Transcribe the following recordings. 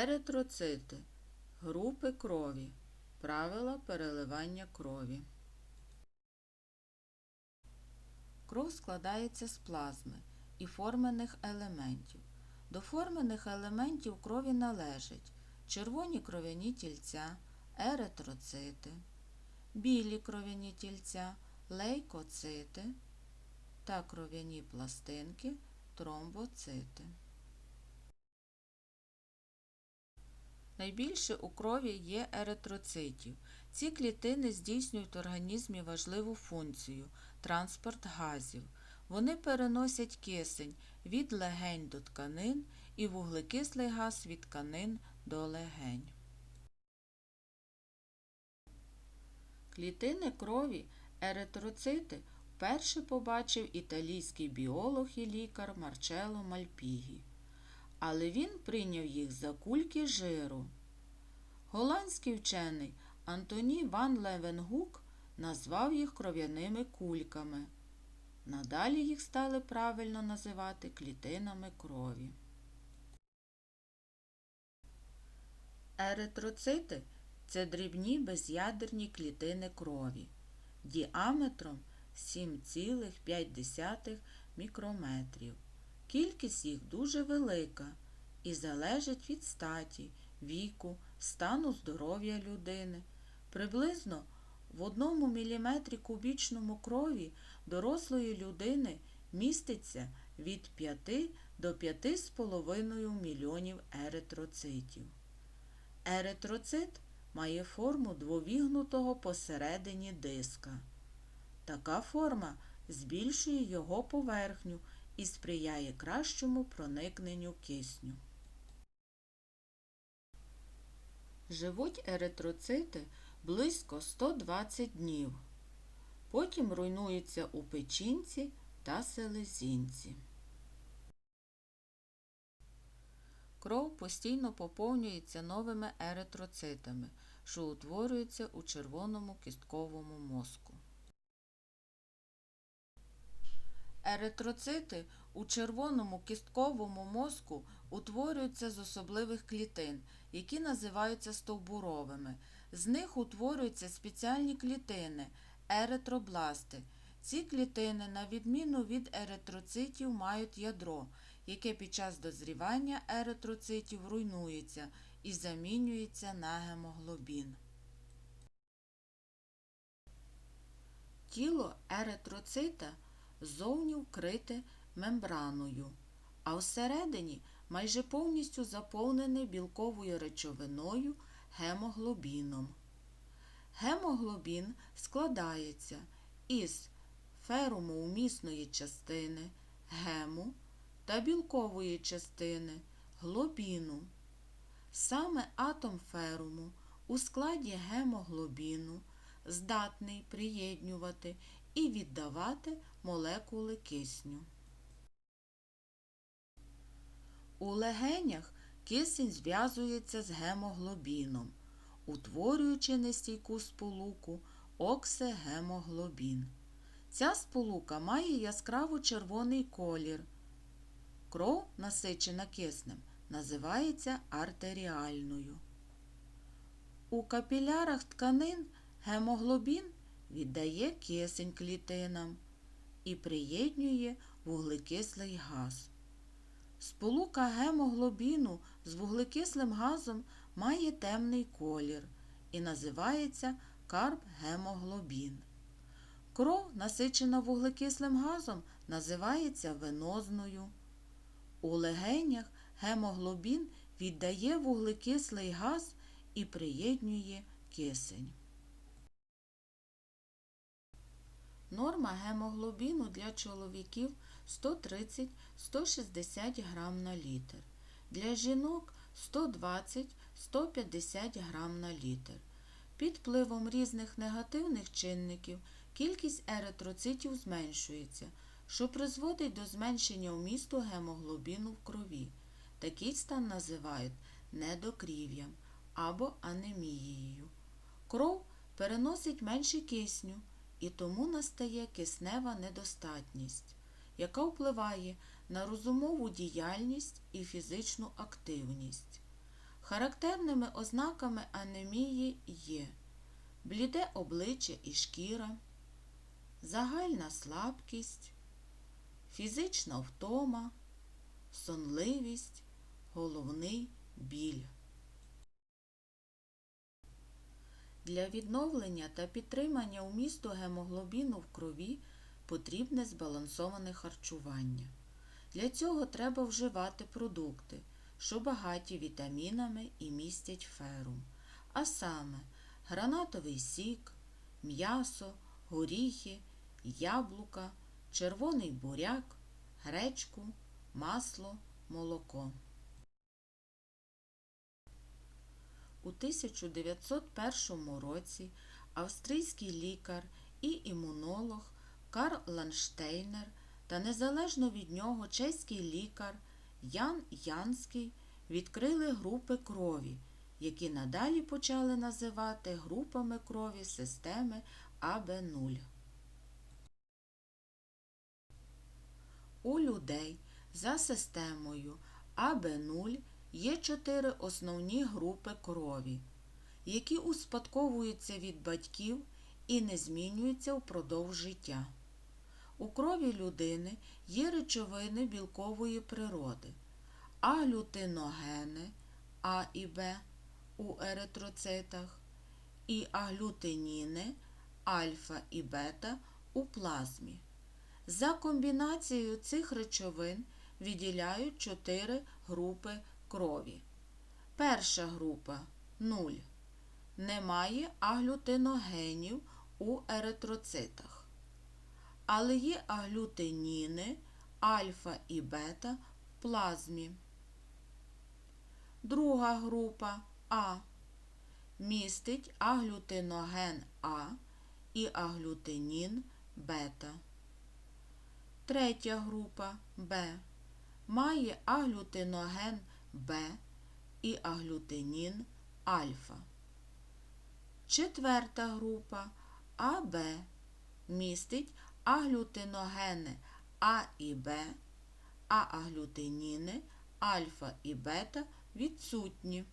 Еритроцити групи крові. Правила переливання крові. Кров складається з плазми і формених елементів. До формених елементів крові належать червоні кров'яні тільця, еритроцити, білі кров'яні тільця, лейкоцити та кров'яні пластинки, тромбоцити. Найбільше у крові є еритроцитів. Ці клітини здійснюють в організмі важливу функцію транспорт газів. Вони переносять кисень від легень до тканин і вуглекислий газ від тканин до легень. Клітини крові еритроцити вперше побачив італійський біолог і лікар Марчело Мальпігі але він прийняв їх за кульки жиру. Голландський вчений Антоні Ван Левенгук назвав їх кров'яними кульками. Надалі їх стали правильно називати клітинами крові. Еритроцити це дрібні безядерні клітини крові діаметром 7,5 мікрометрів. Кількість їх дуже велика і залежить від статі, віку, стану здоров'я людини. Приблизно в одному міліметрі кубічному крові дорослої людини міститься від 5 до 5,5 мільйонів еритроцитів. Еритроцит має форму двовігнутого посередині диска. Така форма збільшує його поверхню і сприяє кращому проникненню кисню. Живуть еритроцити близько 120 днів. Потім руйнуються у печінці та селезінці. Кров постійно поповнюється новими еритроцитами, що утворюються у червоному кістковому мозку. Еритроцити у червоному кістковому мозку утворюються з особливих клітин, які називаються стовбуровими. З них утворюються спеціальні клітини еритробласти. Ці клітини, на відміну від еритроцитів, мають ядро, яке під час дозрівання еритроцитів руйнується і замінюється на гемоглобін. Тіло еритроцита зовні вкрите мембраною, а всередині майже повністю заповнене білковою речовиною гемоглобіном. Гемоглобін складається із ферумоумісної частини гему та білкової частини глобіну. Саме атом феруму у складі гемоглобіну здатний приєднювати і віддавати молекули кисню. У легенях кисень зв'язується з гемоглобіном, утворюючи нестійку сполуку оксигемоглобін. Ця сполука має яскраво червоний колір. Кров, насичена киснем, називається артеріальною. У капілярах тканин гемоглобін віддає кисень клітинам і приєднює вуглекислий газ. Сполука гемоглобіну з вуглекислим газом має темний колір і називається карбгемоглобін. Кров, насичена вуглекислим газом, називається венозною. У легенях гемоглобін віддає вуглекислий газ і приєднює кисень. Норма гемоглобіну для чоловіків 130-160 грам на літр. Для жінок 120-150 грам на літр. Під впливом різних негативних чинників кількість еритроцитів зменшується, що призводить до зменшення вмісту гемоглобіну в крові. Такий стан називають недокрів'ям або анемією. Кров переносить менше кисню і тому настає киснева недостатність, яка впливає на розумову діяльність і фізичну активність. Характерними ознаками анемії є бліде обличчя і шкіра, загальна слабкість, фізична втома, сонливість, головний біль. Для відновлення та підтримання вмісту гемоглобіну в крові потрібне збалансоване харчування. Для цього треба вживати продукти, що багаті вітамінами і містять ферум, а саме гранатовий сік, м'ясо, горіхи, яблука, червоний буряк, гречку, масло, молоко. У 1901 році австрійський лікар і імунолог Карл Ланштейнер та незалежно від нього чеський лікар Ян Янський відкрили групи крові, які надалі почали називати групами крові системи АБ0. У людей за системою АБ0 є чотири основні групи крові, які успадковуються від батьків і не змінюються впродовж життя. У крові людини є речовини білкової природи, аглютиногени А і Б у еритроцитах і аглютиніни альфа і бета у плазмі. За комбінацією цих речовин виділяють чотири групи крові. Перша група 0. Немає аглютиногенів у еритроцитах. Але є аглютиніни альфа і бета в плазмі. Друга група А містить аглютиноген А і аглютинін бета. Третя група Б має аглютиноген Б і аглютинін альфа. Четверта група АБ містить аглютиногени А і Б, а аглютиніни альфа і бета відсутні.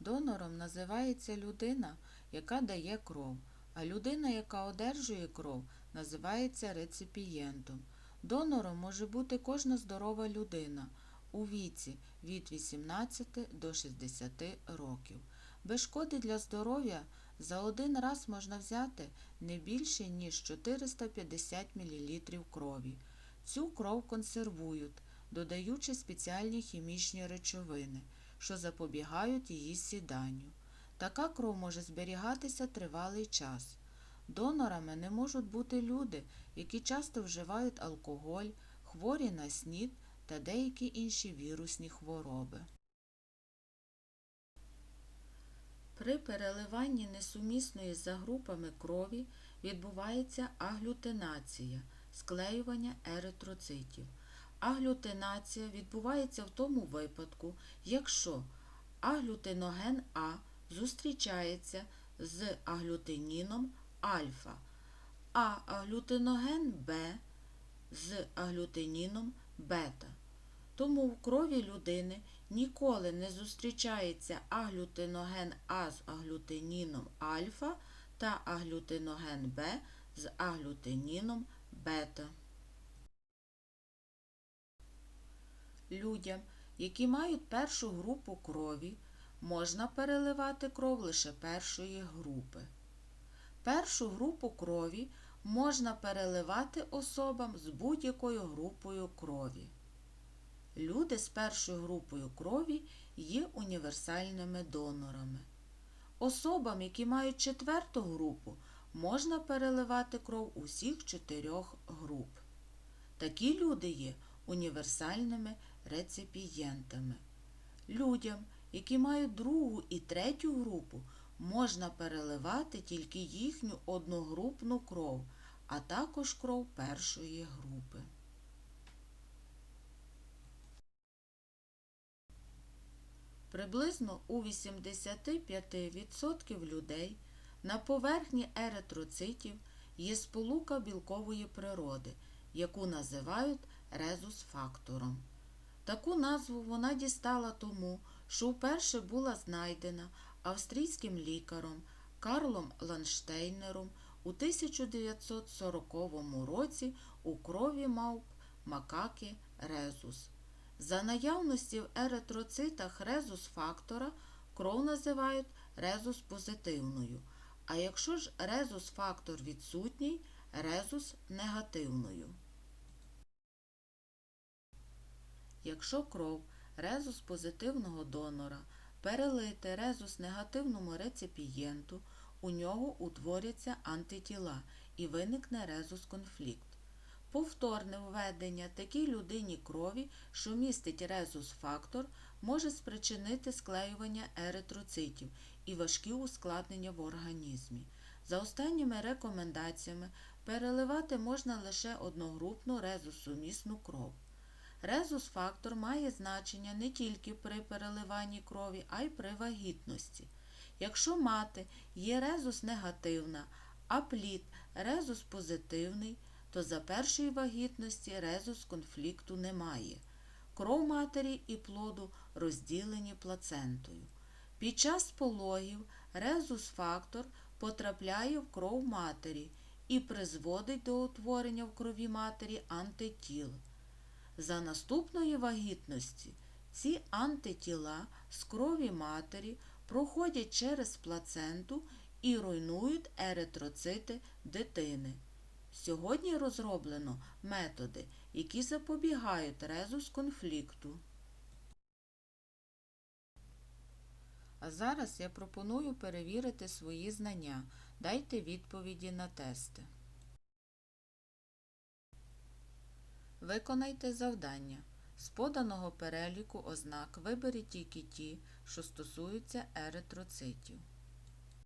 Донором називається людина, яка дає кров, а людина, яка одержує кров, називається реципієнтом. Донором може бути кожна здорова людина у віці від 18 до 60 років. Без шкоди для здоров'я за один раз можна взяти не більше, ніж 450 мл крові. Цю кров консервують, додаючи спеціальні хімічні речовини, що запобігають її сіданню. Така кров може зберігатися тривалий час. Донорами не можуть бути люди, які часто вживають алкоголь, хворі на снід та деякі інші вірусні хвороби. При переливанні несумісної за групами крові відбувається аглютинація, склеювання еритроцитів. Аглютинація відбувається в тому випадку, якщо аглютиноген А зустрічається з аглютиніном альфа, а аглютиноген Б з аглютиніном бета. Тому в крові людини ніколи не зустрічається аглютиноген А з аглютиніном альфа та аглютиноген Б з аглютиніном бета. Людям, які мають першу групу крові, можна переливати кров лише першої групи. Першу групу крові можна переливати особам з будь-якою групою крові. Люди з першою групою крові є універсальними донорами. Особам, які мають четверту групу, можна переливати кров усіх чотирьох груп. Такі люди є універсальними реципієнтами. Людям, які мають другу і третю групу, можна переливати тільки їхню одногрупну кров, а також кров першої групи. Приблизно у 85% людей на поверхні еритроцитів є сполука білкової природи, яку називають резус-фактором. Таку назву вона дістала тому, що вперше була знайдена австрійським лікаром Карлом Ланштейнером у 1940 році у крові мавп макаки резус. За наявності в еритроцитах резус-фактора кров називають резус-позитивною, а якщо ж резус-фактор відсутній, резус-негативною. Якщо кров резус-позитивного донора перелити резус-негативному реципієнту, у нього утворяться антитіла і виникне резус-конфлікт. Повторне введення такій людині крові, що містить резус-фактор, може спричинити склеювання еритроцитів і важкі ускладнення в організмі. За останніми рекомендаціями переливати можна лише одногрупну резусумісну кров. Резус-фактор має значення не тільки при переливанні крові, а й при вагітності. Якщо мати є резус негативна, а плід резус позитивний, то за першої вагітності резус конфлікту немає. Кров матері і плоду розділені плацентою. Під час пологів резус-фактор потрапляє в кров матері і призводить до утворення в крові матері антитіл. За наступної вагітності ці антитіла з крові матері проходять через плаценту і руйнують еритроцити дитини. Сьогодні розроблено методи, які запобігають резус конфлікту. А зараз я пропоную перевірити свої знання. Дайте відповіді на тести. Виконайте завдання. З поданого переліку ознак виберіть тільки ті, що стосуються еритроцитів.